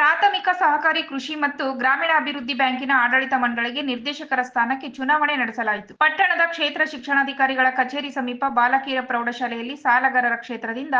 ಪ್ರಾಥಮಿಕ ಸಹಕಾರಿ ಕೃಷಿ ಮತ್ತು ಗ್ರಾಮೀಣಾಭಿವೃದ್ಧಿ ಬ್ಯಾಂಕಿನ ಆಡಳಿತ ಮಂಡಳಿಗೆ ನಿರ್ದೇಶಕರ ಸ್ಥಾನಕ್ಕೆ ಚುನಾವಣೆ ನಡೆಸಲಾಯಿತು. ಪಟ್ಟಣದ ಕ್ಷೇತ್ರ ಶಿಕ್ಷಣಾಧಿಕಾರಿಗಳ ಕಚೇರಿ ಸಮೀಪ ಬಾಲಕಿಯರ ಪ್ರೌಢಶಾಲೆಯಲ್ಲಿ ಸಾಲಗಾರರ ಕ್ಷೇತ್ರದಿಂದ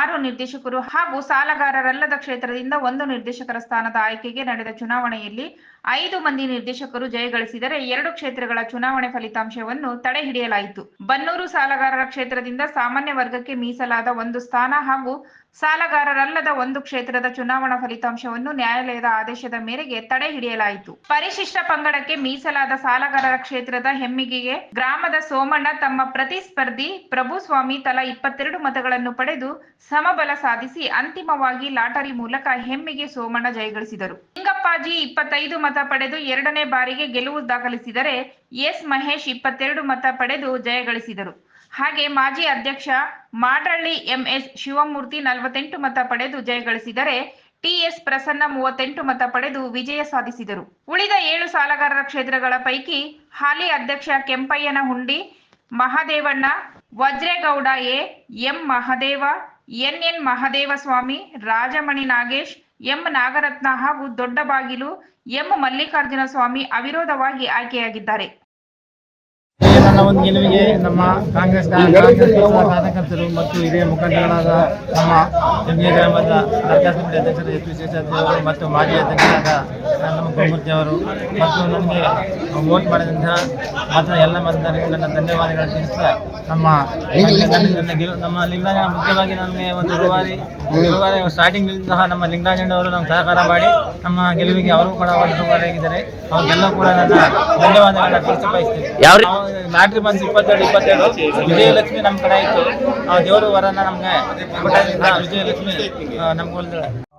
ಆರು ನಿರ್ದೇಶಕರು ಹಾಗೂ ಸಾಲಗಾರರಲ್ಲದ ಕ್ಷೇತ್ರದಿಂದ ಒಂದು ನಿರ್ದೇಶಕರ ಸ್ಥಾನದ ಆಯ್ಕೆಗೆ ನಡೆದ ಚುನಾವಣೆಯಲ್ಲಿ ಐದು ಮಂದಿ ನಿರ್ದೇಶಕರು ಜಯಗಳಿಸಿದರೆ ಎರಡು ಕ್ಷೇತ್ರಗಳ ಚುನಾವಣೆ ಫಲಿತಾಂಶವನ್ನು ತಡೆಹಿಡಿಯಲಾಯಿತು. ಬನ್ನೂರು ಸಾಲಗಾರರ ಕ್ಷೇತ್ರದಿಂದ ಸಾಮಾನ್ಯ ವರ್ಗಕ್ಕೆ ಮೀಸಲಾದ ಒಂದು ಸ್ಥಾನ ಹಾಗೂ ಸಾಲಗಾರರಲ್ಲದ ಒಂದು ಕ್ಷೇತ್ರದ ಚುನಾವಣಾ ಫಲಿತಾಂಶವನ್ನು ನ್ಯಾಯಾಲಯದ ಆದೇಶದ ಮೇರೆಗೆ ತಡೆ ಹಿಡಿಯಲಾಯಿತು. ಪರಿಶಿಷ್ಟ ಪಂಗಡಕ್ಕೆ ಮೀಸಲಾದ ಸಾಲಗಾರರ ಕ್ಷೇತ್ರದ ಹೆಮ್ಮಿಗೆಗೆ ಗ್ರಾಮದ ಸೋಮಣ್ಣ ತಮ್ಮ ಪ್ರತಿಸ್ಪರ್ಧಿ ಪ್ರಭುಸ್ವಾಮಿ ತಲಾ ಇಪ್ಪತ್ತೆರಡು ಮತಗಳನ್ನು ಪಡೆದು ಸಮಬಲ ಸಾಧಿಸಿ ಅಂತಿಮವಾಗಿ ಲಾಟರಿ ಮೂಲಕ ಹೆಮ್ಮಿಗೆ ಸೋಮಣ್ಣ ಜಯಗಳಿಸಿದರು. ಲಿಂಗಪ್ಪಾಜಿ ಇಪ್ಪತ್ತೈದು ಮತ ಪಡೆದು ಎರಡನೇ ಬಾರಿಗೆ ಗೆಲುವು ದಾಖಲಿಸಿದರೆ ಎಸ್ ಮಹೇಶ್ ಇಪ್ಪತ್ತೆರಡು ಮತ ಪಡೆದು ಜಯಗಳಿಸಿದರು. ಹಾಗೆ ಮಾಜಿ ಅಧ್ಯಕ್ಷ ಮಾಡಳ್ಳಿ ಎಂಎಸ್ ಶಿವಮೂರ್ತಿ ನಲವತ್ತೆಂಟು ಮತ ಪಡೆದು ಜಯಗಳಿಸಿದರೆ ಟಿಎಸ್ ಪ್ರಸನ್ನ ಮೂವತ್ತೆಂಟು ಮತ ಪಡೆದು ವಿಜಯ ಸಾಧಿಸಿದರು. ಉಳಿದ ಏಳು ಸಾಲಗಾರರ ಕ್ಷೇತ್ರಗಳ ಪೈಕಿ ಹಾಲಿ ಅಧ್ಯಕ್ಷ ಕೆಂಪಯ್ಯನ Hundi Mahadevanna, Vajregowda A, M Mahadeva NN Mahadevaswamy, Rajamani Nagesh, M Nagarathna ಹಾಗೂ ದೊಡ್ಡಬಾಗಿಲು, ಎಂ ಮಲ್ಲಿಕಾರ್ಜುನ ಸ್ವಾಮಿ ಅವಿರೋಧವಾಗಿ ಆಯ್ಕೆಯಾಗಿದ್ದಾರೆ. ನನ್ನ ಒಂದು ಗೆಲುವಿಗೆ ನಮ್ಮ ಕಾಂಗ್ರೆಸ್ ಕಾರ್ಯಕರ್ತರು ಮತ್ತು ಹಿರಿಯ ಮುಖಂಡಗಳಾದ ನಮ್ಮ ಜಂಗಿಯ ಗ್ರಾಮದ ಸರ್ಕಾರ ಸಮಿತಿ ಅಧ್ಯಕ್ಷರ ಎಚ್. ಪಿ. ಶೇಷಾದ್ರಿ ಅವರು ಮತ್ತು ಮಾಜಿ ಅಧ್ಯಕ್ಷರಾದ ನಮ್ಮ ಗುರುಮೂರ್ತಿ ಅವರು ಮತ್ತು ನನಗೆ ವೋಟ್ ಮಾಡಿದಂತಹ ಮಾತ್ರ ಎಲ್ಲ ಮತದಾರರಿಗೆ ನನ್ನ ಧನ್ಯವಾದಗಳನ್ನು ತಿಳಿಸ್ತಾ ನಮ್ಮ ನನ್ನ ಗೆಲುವು ನಮ್ಮ ಲಿಂಗರಾಜ ಮುಖ್ಯವಾಗಿ ನನಗೆ ಒಂದು ಗುರುವಾರಿ ರೂವಾರಿ ಸ್ಟಾರ್ಟಿಂಗ್ ಸಹ ನಮ್ಮ ಲಿಂಗರಾಜಣ್ಣ ಅವರು ನಮ್ಮ ಸಹಕಾರ ಮಾಡಿ ನಮ್ಮ ಗೆಲುವಿಗೆ ಅವರು ಕೂಡ ಒಂದು ರೂವಾರಿಯಾಗಿದ್ದಾರೆ ಅವರಿಗೆಲ್ಲ ಕೂಡ ನನ್ನ ಧನ್ಯವಾದಗಳನ್ನು ತಿಳಿಸಿ ಬಯಸ್ತೇನೆ ಲಾಟ್ರಿ ಬಂದು ಇಪ್ಪತ್ತೆರಡು ಇಪ್ಪತ್ತೆರಡು. ವಿಜಯಲಕ್ಷ್ಮಿ ನಮ್ಮ ಕಡೆ ಇತ್ತು. ಆ ದೇವರು ವರನ ನಮ್ಗೆ ವಿಜಯಲಕ್ಷ್ಮಿ ನಮ್ಗೆ